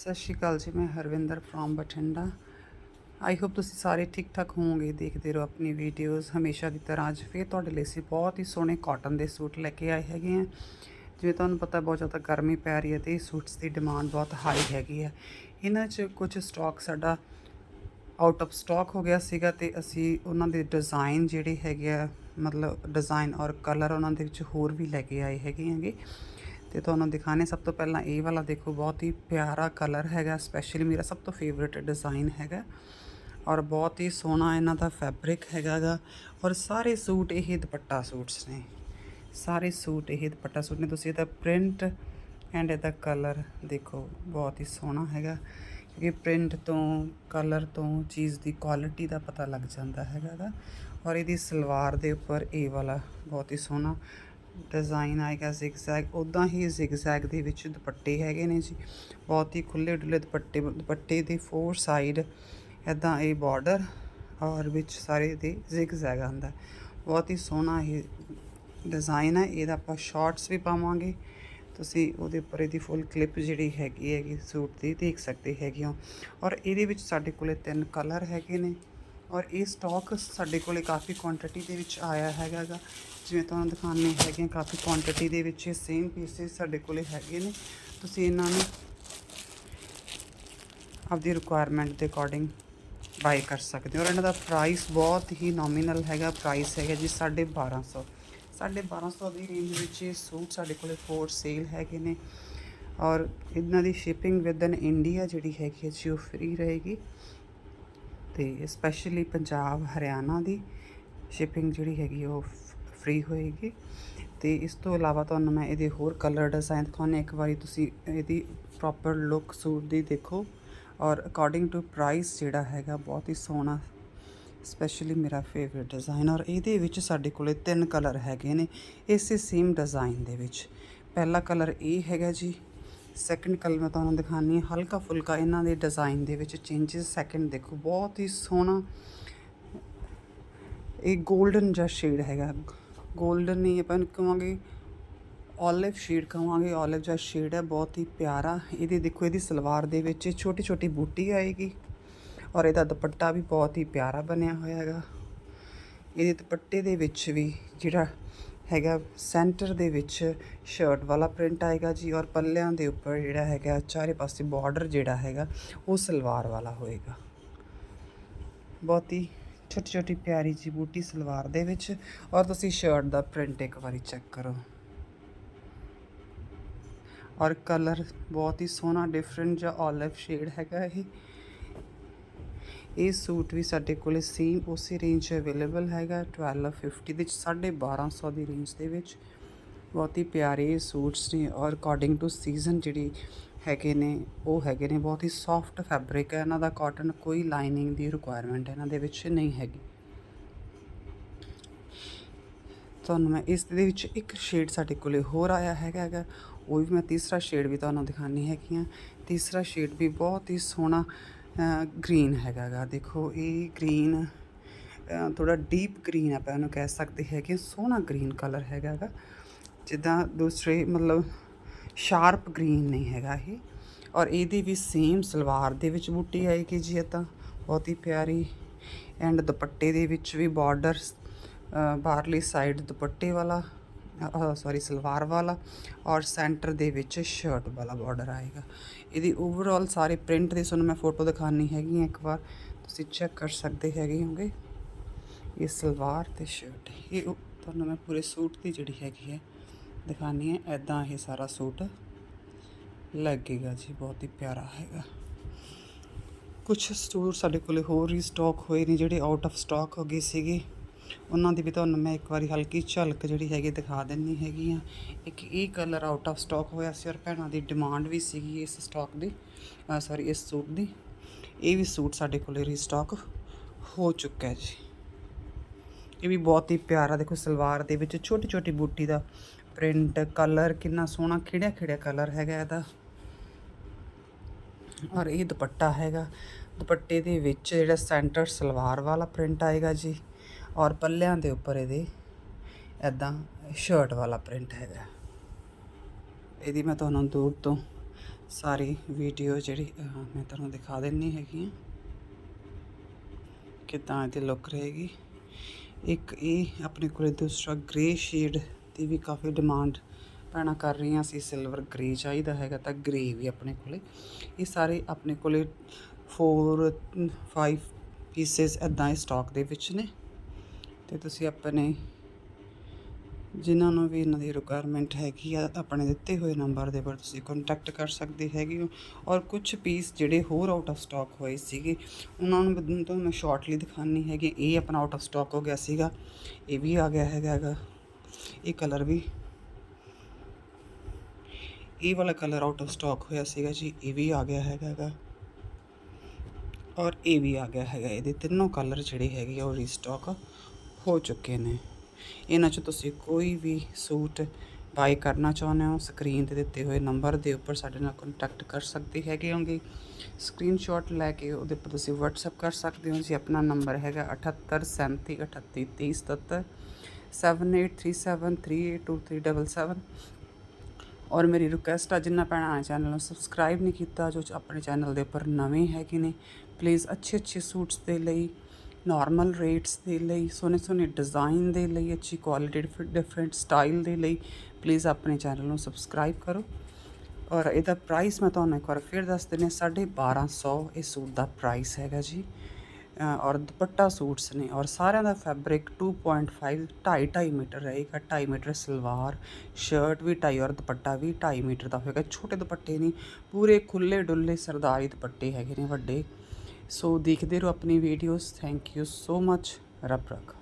ਸਤਿ ਸ਼੍ਰੀ ਅਕਾਲ ਜੀ, ਮੈਂ Harvinder from Bathinda. I hope ਤੁਸੀਂ ਸਾਰੇ ਠੀਕ ਠਾਕ ਹੋਵੋਗੇ, ਦੇਖਦੇ ਰਹੋ ਆਪਣੀ ਵੀਡੀਓਜ਼ ਹਮੇਸ਼ਾ ਦੀ ਤਰ੍ਹਾਂ ਅੱਜ ਫੇਰ ਤੁਹਾਡੇ ਲਈ ਅਸੀਂ ਬਹੁਤ ਹੀ ਸੋਹਣੇ ਕਾਟਨ ਦੇ ਸੂਟ ਲੈ ਕੇ ਆਏ ਹੈਗੇ ਆ। ਜਿਵੇਂ ਤੁਹਾਨੂੰ ਪਤਾ ਬਹੁਤ ਜ਼ਿਆਦਾ ਗਰਮੀ ਪੈ ਰਹੀ ਹੈ ਤੇ ਸੂਟਸ ਦੀ ਡਿਮਾਂਡ ਬਹੁਤ ਹਾਈ ਹੈਗੀ ਹੈ। ਇਹਨਾਂ 'ਚ ਕੁਝ ਸਟਾਕ ਸਾਡਾ ਆਊਟ ਆਫ ਸਟਾਕ ਹੋ ਗਿਆ ਸੀਗਾ ਤੇ ਅਸੀਂ ਉਹਨਾਂ ਦੇ ਡਿਜ਼ਾਈਨ ਜਿਹੜੇ ਹੈਗੇ ਆ, ਮਤਲਬ ਡਿਜ਼ਾਈਨ ਔਰ ਕਲਰ ਉਹਨਾਂ ਦੇ ਵਿੱਚ ਹੋਰ ਵੀ ਲੈ ਕੇ ਆਏ ਹੈਗੇ ਹੈਗੇ। ਤੇ ਤੁਹਾਨੂੰ ਦਿਖਾਣੇ ਸਭ ਤੋਂ ਪਹਿਲਾਂ ਇਹ ਵਾਲਾ ਦੇਖੋ, ਬਹੁਤ ਹੀ ਪਿਆਰਾ ਕਲਰ ਹੈਗਾ ਸਪੈਸ਼ਲੀ ਮੇਰਾ ਸਭ ਤੋਂ ਫੇਵਰਿਟ ਡਿਜ਼ਾਈਨ ਹੈਗਾ। ਔਰ ਬਹੁਤ ਹੀ ਸੋਹਣਾ ਇਹਨਾਂ ਦਾ ਫੈਬਰਿਕ ਹੈਗਾਗਾ। ਔਰ ਸਾਰੇ ਸੂਟ ਇਹ ਦੁਪੱਟਾ ਸੂਟਸ ਨੇ। ਸਾਰੇ ਸੂਟ ਇਹ ਦੁਪੱਟਾ ਸੂਟ ਨੇ। ਤੁਸੀਂ ਇਹਦਾ ਪ੍ਰਿੰਟ ਐਂਡ ਇਹਦਾ ਕਲਰ ਦੇਖੋ, ਬਹੁਤ ਹੀ ਸੋਹਣਾ ਹੈਗਾ। ਕਿਉਂਕਿ ਪ੍ਰਿੰਟ ਤੋਂ ਕਲਰ ਤੋਂ ਚੀਜ਼ ਦੀ ਕੁਆਲਿਟੀ ਦਾ ਪਤਾ ਲੱਗ ਜਾਂਦਾ ਹੈਗਾ ਗਾ ਔਰ ਇਹਦੀ ਸਲਵਾਰ ਦੇ ਉੱਪਰ ਇਹ ਵਾਲਾ ਬਹੁਤ ਹੀ ਸੋਹਣਾ। ਡਿਜ਼ਾਈਨ ਆਏਗਾ ਜ਼ਿਗਜ਼ੈਗ ਉਦਾਂ ਹੀ ਜ਼ਿਗਜ਼ੈਗ ਦੇ ਵਿੱਚ ਦੁਪੱਟੇ ਹੈਗੇ ਨੇ ਜੀ। ਬਹੁਤ ਹੀ ਖੁੱਲੇ ਡੁੱਲੇ ਦੁਪੱਟੇ ਦੁਪੱਟੇ ਦੇ ਫੋਰ ਸਾਈਡ ਐਦਾਂ ਇਹ ਬਾਰਡਰ ਔਰ ਵਿੱਚ ਸਾਰੇ ਦੇ ਜ਼ਿਗਜ਼ੈਗ ਆਂਦਾ ਬਹੁਤ ਹੀ ਸੋਹਣਾ ਇਹ ਡਿਜ਼ਾਈਨ ਹੈ, ਇਹਦਾ ਆਪਾਂ ਸ਼ਾਰਟਸ ਵੀ ਪਾਵਾਂਗੇ। ਤੁਸੀਂ ਉਹਦੇ ਉੱਪਰ ਇਹਦੀ ਫੁੱਲ ਕਲਿੱਪ ਜਿਹੜੀ ਹੈਗੀ ਹੈਗੀ ਸੂਟ ਦੀ ਦੇਖ ਸਕਦੇ ਹੈਗੇ ਹੋ। ਔਰ ਇਹਦੇ ਵਿੱਚ ਸਾਡੇ ਕੋਲੇ ਤਿੰਨ ਕਲਰ ਹੈਗੇ ਨੇ। ਔਰ ਇਹ ਸਟਾਕ ਸਾਡੇ ਕੋਲੇ ਕਾਫੀ ਕੁਆਂਟੀਟੀ ਦੇ ਵਿੱਚ ਆਇਆ ਹੈਗਾ ਗਾ ਜਿਵੇਂ ਤੁਹਾਨੂੰ ਦਿਖਾਣੇ ਹੈਗੇ ਆ, ਕਾਫੀ ਕੁਆਂਟੀਟੀ ਦੇ ਵਿੱਚ ਇਹ ਸੇਮ ਪੀਸਿਸ ਸਾਡੇ ਕੋਲੇ ਹੈਗੇ ਨੇ। ਤੁਸੀਂ ਇਹਨਾਂ ਨੂੰ ਆਪਦੀ ਰਿਕੁਆਇਰਮੈਂਟ ਦੇ ਅਕੋਰਡਿੰਗ ਬਾਈ ਕਰ ਸਕਦੇ ਹੋ। ਔਰ ਇਹਨਾਂ ਦਾ ਪ੍ਰਾਈਸ ਬਹੁਤ ਹੀ ਨੋਮੀਨਲ ਹੈਗਾ ਪ੍ਰਾਈਸ ਹੈਗਾ ਜੀ 1250 1250 ਦੀ ਰੇਂਜ ਵਿੱਚ ਇਹ ਸੂਟ ਸਾਡੇ ਕੋਲੇ ਫੋਰ ਸੇਲ ਹੈਗੇ ਨੇ। ਔਰ ਇਹਨਾਂ ਦੀ ਸ਼ਿਪਿੰਗ ਵਿਦਨ ਇੰਡੀਆ ਜਿਹੜੀ ਹੈਗੀ ਹੈ ਜੀ ਉਹ ਫ੍ਰੀ ਰਹੇਗੀ। ਤੇ ਸਪੈਸ਼ਲੀ ਪੰਜਾਬ, ਹਰਿਆਣਾ ਦੀ ਸ਼ਿਪਿੰਗ ਜਿਹੜੀ ਹੈਗੀ ਉਹ ਫ੍ਰੀ ਹੋਏਗੀ। ਤੇ ਇਸ ਤੋਂ ਇਲਾਵਾ ਤੁਹਾਨੂੰ ਮੈਂ ਇਹਦੇ ਹੋਰ ਕਲਰ ਡਿਜ਼ਾਈਨ ਦਿਖਾਉਣੇ ਇੱਕ ਵਾਰੀ ਤੁਸੀਂ ਇਹਦੀ ਪ੍ਰੋਪਰ ਲੁੱਕ ਸੂਟ ਦੀ ਦੇਖੋ ਔਰ ਅਕੋਰਡਿੰਗ ਟੂ ਪ੍ਰਾਈਸ ਜਿਹੜਾ ਹੈਗਾ ਬਹੁਤ ਹੀ ਸੋਹਣਾ ਸਪੈਸ਼ਲੀ ਮੇਰਾ ਫੇਵਰਿਟ ਡਿਜ਼ਾਈਨ ਔਰ ਇਹਦੇ ਵਿੱਚ ਸਾਡੇ ਕੋਲੇ ਤਿੰਨ ਕਲਰ ਹੈਗੇ ਨੇ, ਇਸੇ ਸੇਮ ਡਿਜ਼ਾਈਨ ਦੇ ਵਿੱਚ। ਪਹਿਲਾ ਕਲਰ ਇਹ ਹੈਗਾ ਜੀ ਸੈਕੰਡ ਕਲਰ ਮੈਂ ਤੁਹਾਨੂੰ ਦਿਖਾਣੀ ਹਲਕਾ ਫੁਲਕਾ ਇਹਨਾਂ ਦੇ ਡਿਜ਼ਾਈਨ ਦੇ ਵਿੱਚ ਚੇਂਜਸ ਸੈਕੰਡ ਦੇਖੋ, ਬਹੁਤ ਹੀ ਸੋਹਣਾ। ਇਹ 골ਡਨ ਜਿਹਾ ਸ਼ੇਡ ਹੈਗਾ। 골ਡਨ ਨਹੀਂ ਆਪਾਂ ਕਹਾਂਗੇ ਔਲਿਵ ਸ਼ੇਡ ਕਹਾਂਗੇ ਔਲਿਵ ਜਿਹਾ ਸ਼ੇਡ ਹੈ, ਬਹੁਤ ਹੀ ਪਿਆਰਾ। ਇਹਦੇ ਦੇਖੋ, ਇਹਦੀ ਸਲਵਾਰ ਦੇ ਵਿੱਚ ਛੋਟੀ ਛੋਟੀ ਬੂਟੀ ਆਏਗੀ। ਔਰ ਇਹਦਾ ਦੁਪੱਟਾ ਵੀ ਬਹੁਤ ਹੀ ਪਿਆਰਾ ਬਣਿਆ ਹੋਇਆ ਹੈਗਾ। ਇਹਦੇ ਦੁਪੱਟੇ ਦੇ ਵਿੱਚ ਵੀ ਜਿਹੜਾ ਹੈਗਾ, ਸੈਂਟਰ ਦੇ ਵਿੱਚ ਸ਼ਰਟ ਵਾਲਾ ਪ੍ਰਿੰਟ ਆਏਗਾ ਜੀ ਔਰ ਪੱਲਿਆਂ ਦੇ ਉੱਪਰ ਜਿਹੜਾ ਹੈਗਾ, ਚਾਰੇ ਪਾਸੇ ਬਾਰਡਰ ਜਿਹੜਾ ਹੈਗਾ, ਉਹ ਸਲਵਾਰ ਵਾਲਾ ਹੋਏਗਾ। ਬਹੁਤ ਹੀ ਛੋਟੀ ਛੋਟੀ ਪਿਆਰੀ ਜੀ ਬੂਟੀ ਸਲਵਾਰ ਦੇ ਵਿੱਚ ਔਰ ਤੁਸੀਂ ਸ਼ਰਟ ਦਾ ਪ੍ਰਿੰਟ ਇੱਕ ਵਾਰੀ ਚੈੱਕ ਕਰੋ। ਔਰ ਕਲਰ ਬਹੁਤ ਹੀ ਸੋਹਣਾ, ਡਿਫਰੈਂਟ ਜਿਹਾ 올ਿਵ ਸ਼ੇਡ ਹੈਗਾ ਇਹ। ਇਹ ਸੂਟ ਵੀ ਸਾਡੇ ਕੋਲੇ ਸੇਮ ਉਸੇ ਰੇਂਜ 'ਚ ਅਵੇਲੇਬਲ ਹੈਗਾ 1250 ਦੇ ਵਿੱਚ 1250 ਦੀ ਰੇਂਜ ਦੇ ਵਿੱਚ। ਬਹੁਤ ਹੀ ਪਿਆਰੇ ਸੂਟਸ ਨੇ ਔਰ ਅਕੋਰਡਿੰਗ ਟੂ ਸੀਜ਼ਨ ਜਿਹੜੀ ਹੈਗੇ ਨੇ, ਉਹ ਹੈਗੇ ਨੇ। ਬਹੁਤ ਹੀ ਸੌਫਟ ਫੈਬਰਿਕ ਹੈ, ਇਹਨਾਂ ਦਾ ਕਾਟਨ ਕੋਈ ਲਾਈਨਿੰਗ ਦੀ ਰਿਕੁਆਇਰਮੈਂਟ ਇਹਨਾਂ ਦੇ ਵਿੱਚ ਨਹੀਂ ਹੈਗੀ। ਤੁਹਾਨੂੰ ਮੈਂ ਇਸ ਦੇ ਵਿੱਚ ਇੱਕ ਸ਼ੇਡ ਸਾਡੇ ਕੋਲੇ ਹੋਰ ਆਇਆ ਹੈਗਾ ਹੈਗਾ, ਉਹ ਵੀ ਮੈਂ ਤੀਸਰਾ ਸ਼ੇਡ ਵੀ ਤੁਹਾਨੂੰ ਦਿਖਾਣੀ ਹੈਗੀ ਆ ਤੀਸਰਾ ਸ਼ੇਡ ਵੀ ਬਹੁਤ ਹੀ ਸੋਹਣਾ ਗ੍ਰੀਨ ਹੈਗਾਗਾ। ਦੇਖੋ, ਇਹ ਗ੍ਰੀਨ ਥੋੜਾ ਡੀਪ ਗ੍ਰੀਨ ਆਪਾਂ ਇਹਨੂੰ ਕਹਿ ਸਕਦੇ ਹੈਗੇ। ਸੋਹਣਾ ਗ੍ਰੀਨ ਕਲਰ ਹੈਗਾਗਾ। ਜਿੱਦਾਂ ਦੂਸਰੇ ਮਤਲਬ ਸ਼ਾਰਪ ਗ੍ਰੀਨ ਨਹੀਂ ਹੈਗਾ ਇਹ। ਔਰ ਇਹਦੀ ਵੀ ਸੇਮ ਸਲਵਾਰ ਦੇ ਵਿੱਚ ਬੂਟੀ ਆਏਗੀ ਜੀ ਇਹ ਤਾਂ। ਬਹੁਤ ਹੀ ਪਿਆਰੀ ਐਂਡ ਦੁਪੱਟੇ ਦੇ ਵਿੱਚ ਵੀ ਬਾਰਡਰਸ ਬਾਹਰਲੀ ਸਾਈਡ ਦੁਪੱਟੇ ਵਾਲਾ। ਸੌਰੀ ਸਲਵਾਰ ਵਾਲਾ ਔਰ ਸੈਂਟਰ ਦੇ ਵਿੱਚ ਸ਼ਰਟ ਵਾਲਾ ਬਾਰਡਰ ਆਏਗਾ। ਇਹਦੀ ਓਵਰਆਲ ਸਾਰੇ ਪ੍ਰਿੰਟ ਦੀ, ਤੁਹਾਨੂੰ ਮੈਂ ਫੋਟੋ ਦਿਖਾਣੀ ਹੈਗੀ ਇੱਕ ਵਾਰ। ਤੁਸੀਂ ਚੈੱਕ ਕਰ ਸਕਦੇ ਹੈਗੇ ਹੋਗੇ ਇਹ ਸਲਵਾਰ ਤੇ ਸ਼ਰਟ ਇਹ ਤੁਹਾਨੂੰ ਮੈਂ ਪੂਰੇ ਸੂਟ ਦੀ ਜਿਹੜੀ ਹੈਗੀ ਹੈ ਦਿਖਾਣੀ ਹੈ। ਐਦਾਂ ਇਹ ਸਾਰਾ ਸੂਟ ਲੱਗੇਗਾ ਜੀ, ਬਹੁਤ ਹੀ ਪਿਆਰਾ ਹੈਗਾ। ਕੁਝ ਸਟੋਰ ਸਾਡੇ ਕੋਲੇ ਹੋਰ ਹੀ ਸਟਾਕ ਹੋਏ ਨੇ, ਜਿਹੜੇ ਆਊਟ ਆਫ ਸਟਾਕ ਹੋ ਗਏ ਸੀਗੇ। ਉਹਨਾਂ ਦੀ ਵੀ ਤੁਹਾਨੂੰ ਮੈਂ ਇੱਕ ਵਾਰੀ ਹਲਕੀ ਝਲਕ ਜਿਹੜੀ ਹੈਗੀ ਦਿਖਾ ਦਿੰਨੀ ਹੈਗੀ ਆ। ਇੱਕ ਇਹ ਕਲਰ ਆਊਟ ਆਫ ਸਟਾਕ ਹੋਇਆ ਸੀ ਔਰ ਭੈਣਾਂ ਦੀ ਡਿਮਾਂਡ ਵੀ ਸੀਗੀ ਇਸ ਸਟਾਕ ਦੀ ਸੌਰੀ ਇਸ ਸੂਟ ਦੀ। ਇਹ ਵੀ ਸੂਟ ਸਾਡੇ ਕੋਲੇ ਰੀਸਟਾਕ ਹੋ ਚੁੱਕਾ ਹੈ ਜੀ। ਇਹ ਵੀ ਬਹੁਤ ਹੀ ਪਿਆਰਾ ਦੇਖੋ ਸਲਵਾਰ ਦੇ ਵਿੱਚ ਛੋਟੀ ਛੋਟੀ ਬੂਟੀ ਦਾ ਪ੍ਰਿੰਟ ਕਲਰ ਕਿੰਨਾ ਸੋਹਣਾ ਖਿੜਿਆ ਖਿੜਿਆ ਕਲਰ ਹੈਗਾ ਇਹਦਾ। ਔਰ ਇਹ ਦੁਪੱਟਾ ਹੈਗਾ। ਦੁਪੱਟੇ ਦੇ ਵਿੱਚ ਜਿਹੜਾ ਸੈਂਟਰ ਸਲਵਾਰ ਵਾਲਾ ਪ੍ਰਿੰਟ ਆਏਗਾ ਜੀ। ਔਰ ਪੱਲਿਆਂ ਦੇ ਉੱਪਰ ਇਹਦੇ ਐਦਾਂ ਸ਼ਰਟ ਵਾਲਾ ਪ੍ਰਿੰਟ ਹੈਗਾ। ਇਹਦੀ ਮੈਂ ਤੁਹਾਨੂੰ ਦੂਰ ਤੋਂ ਸਾਰੀ ਵੀਡੀਓ ਜਿਹੜੀ ਮੈਂ ਤੁਹਾਨੂੰ ਦਿਖਾ ਦਿੰਨੀ ਹੈਗੀ ਹਾਂ ਕਿੱਦਾਂ ਇਹਦੀ ਲੁੱਕ ਰਹੇਗੀ। ਇੱਕ ਇਹ ਆਪਣੇ ਕੋਲੇ ਦੂਸਰਾ ਗ੍ਰੇ ਸ਼ੇਡ ਦੀ ਵੀ ਕਾਫੀ ਡਿਮਾਂਡ ਪੈਣਾ ਕਰ ਰਹੀਆਂ ਸੀ ਸਿਲਵਰ ਗ੍ਰੇ ਚਾਹੀਦਾ ਹੈਗਾ ਤਾਂ ਗ੍ਰੇ ਵੀ ਆਪਣੇ ਕੋਲੇ। ਇਹ ਸਾਰੇ ਆਪਣੇ ਕੋਲੇ 4 5 ਪੀਸਸ ਐਦਾਂ ਹੀ ਸਟਾਕ ਦੇ ਵਿੱਚ ਨੇ। ਤੇ ਤੁਸੀਂ ਆਪਣੇ ਜਿਨ੍ਹਾਂ ਨੂੰ ਵੀ ਇਹਨਾਂ ਦੀ ਰਿਕੁਆਇਰਮੈਂਟ ਹੈਗੀ ਆ, ਆਪਣੇ ਦਿੱਤੇ ਹੋਏ ਨੰਬਰ ਦੇ ਪਰ ਤੁਸੀਂ ਕੰਟੈਕਟ ਕਰ ਸਕਦੇ ਹੈਗੇ ਹੋ। ਔਰ ਕੁਝ ਪੀਸ ਜਿਹੜੇ ਹੋਰ ਆਊਟ ਆਫ ਸਟਾਕ ਹੋਏ ਸੀਗੇ, ਉਹਨਾਂ ਨੂੰ ਮੈਂ ਤੁਹਾਨੂੰ ਮੈਂ ਸ਼ਾਰਟਲੀ ਦਿਖਾਣੀ ਹੈਗੀ। ਇਹ ਆਪਣਾ ਆਊਟ ਆਫ ਸਟਾਕ ਹੋ ਗਿਆ ਸੀਗਾ। ਇਹ ਵੀ ਆ ਗਿਆ ਹੈਗਾ ਹੈਗਾ ਇਹ ਕਲਰ ਵੀ ਇਹ ਵਾਲਾ ਕਲਰ ਆਊਟ ਆਫ ਸਟਾਕ ਹੋਇਆ ਸੀਗਾ ਜੀ। ਇਹ ਵੀ ਆ ਗਿਆ ਹੈਗਾ ਹੈਗਾ ਔਰ ਇਹ ਵੀ ਆ ਗਿਆ ਹੈਗਾ। ਇਹਦੇ ਤਿੰਨੋਂ ਕਲਰ ਜਿਹੜੇ ਹੈਗੇ ਆ, ਉਹ ਰੀਸਟਾਕ ਹੋ ਚੁੱਕੇ ਨੇ। ਇਹਨਾਂ 'ਚ ਤੁਸੀਂ ਕੋਈ ਵੀ ਸੂਟ ਬਾਈ ਕਰਨਾ ਚਾਹੁੰਦੇ ਹੋ ਸਕਰੀਨ ਤੇ ਦਿੱਤੇ ਹੋਏ ਨੰਬਰ ਦੇ ਉੱਪਰ ਸਾਡੇ ਨਾਲ ਕੰਟੈਕਟ ਕਰ ਸਕਦੇ ਹੈਗੇ ਹੋਗੇ। ਸਕਰੀਨਸ਼ਾਟ ਲੈ ਕੇ ਉਹਦੇ ਉੱਪਰ ਤੁਸੀਂ WhatsApp ਕਰ ਸਕਦੇ ਹੋ। ਜੀ, ਆਪਣਾ ਨੰਬਰ ਹੈਗਾ 7837383077 7837382377 ਔਰ ਮੇਰੀ ਰਿਕੁਐਸਟ ਆ, ਜਿੰਨਾ ਭੈਣਾਂ ਨੇ ਚੈਨਲ ਨੂੰ ਸਬਸਕ੍ਰਾਈਬ ਨਹੀਂ ਕੀਤਾ, ਜੋ ਆਪਣੇ ਚੈਨਲ ਦੇ ਉੱਪਰ ਨਵੇਂ ਹੈਗੇ ਨੇ ਪਲੀਜ਼ ਅੱਛੇ ਅੱਛੇ ਸੂਟਸ ਦੇ ਲਈ ਨਾਰਮਲ ਰੇਟਸ ਦੇ ਲਈ, ਸੋਹਣੇ ਸੋਹਣੇ ਡਿਜ਼ਾਈਨ ਦੇ ਲਈ, ਅੱਛੀ ਕੁਆਲਿਟੀ ਡਿਫਰੈਂਟ ਸਟਾਈਲ ਦੇ ਲਈ ਪਲੀਜ਼ ਆਪਣੇ ਚੈਨਲ ਨੂੰ ਸਬਸਕ੍ਰਾਈਬ ਕਰੋ। ਔਰ ਇਹਦਾ ਪ੍ਰਾਈਸ ਮੈਂ ਤੁਹਾਨੂੰ ਇੱਕ ਵਾਰ ਫਿਰ ਦੱਸ ਦਿੰਦੀ ਹਾਂ 1250 ਇਹ ਸੂਟ ਦਾ ਪ੍ਰਾਈਸ ਹੈਗਾ ਜੀ। ਔਰ ਦੁਪੱਟਾ ਸੂਟਸ ਨੇ, ਔਰ ਸਾਰਿਆਂ ਦਾ ਫੈਬਰਿਕ 2.5 2.5 2.5 ਮੀਟਰ ਰਹੇਗਾ 2.5 ਮੀਟਰ ਸਲਵਾਰ ਸ਼ਰਟ ਵੀ 2.5 ਔਰ ਦੁਪੱਟਾ ਵੀ 2.5 ਮੀਟਰ ਦਾ ਹੋਏਗਾ, ਛੋਟੇ ਦੁਪੱਟੇ ਨਹੀਂ, ਪੂਰੇ ਖੁੱਲੇ ਡੁੱਲੇ ਸਰਦਾਰੀ ਦੁਪੱਟੇ ਹੈਗੇ ਨੇ ਵੱਡੇ। ਸੋ ਦੇਖਦੇ ਰਹੋ ਆਪਣੀ videos thank you so much ਰੱਬ ਰੱਖਾ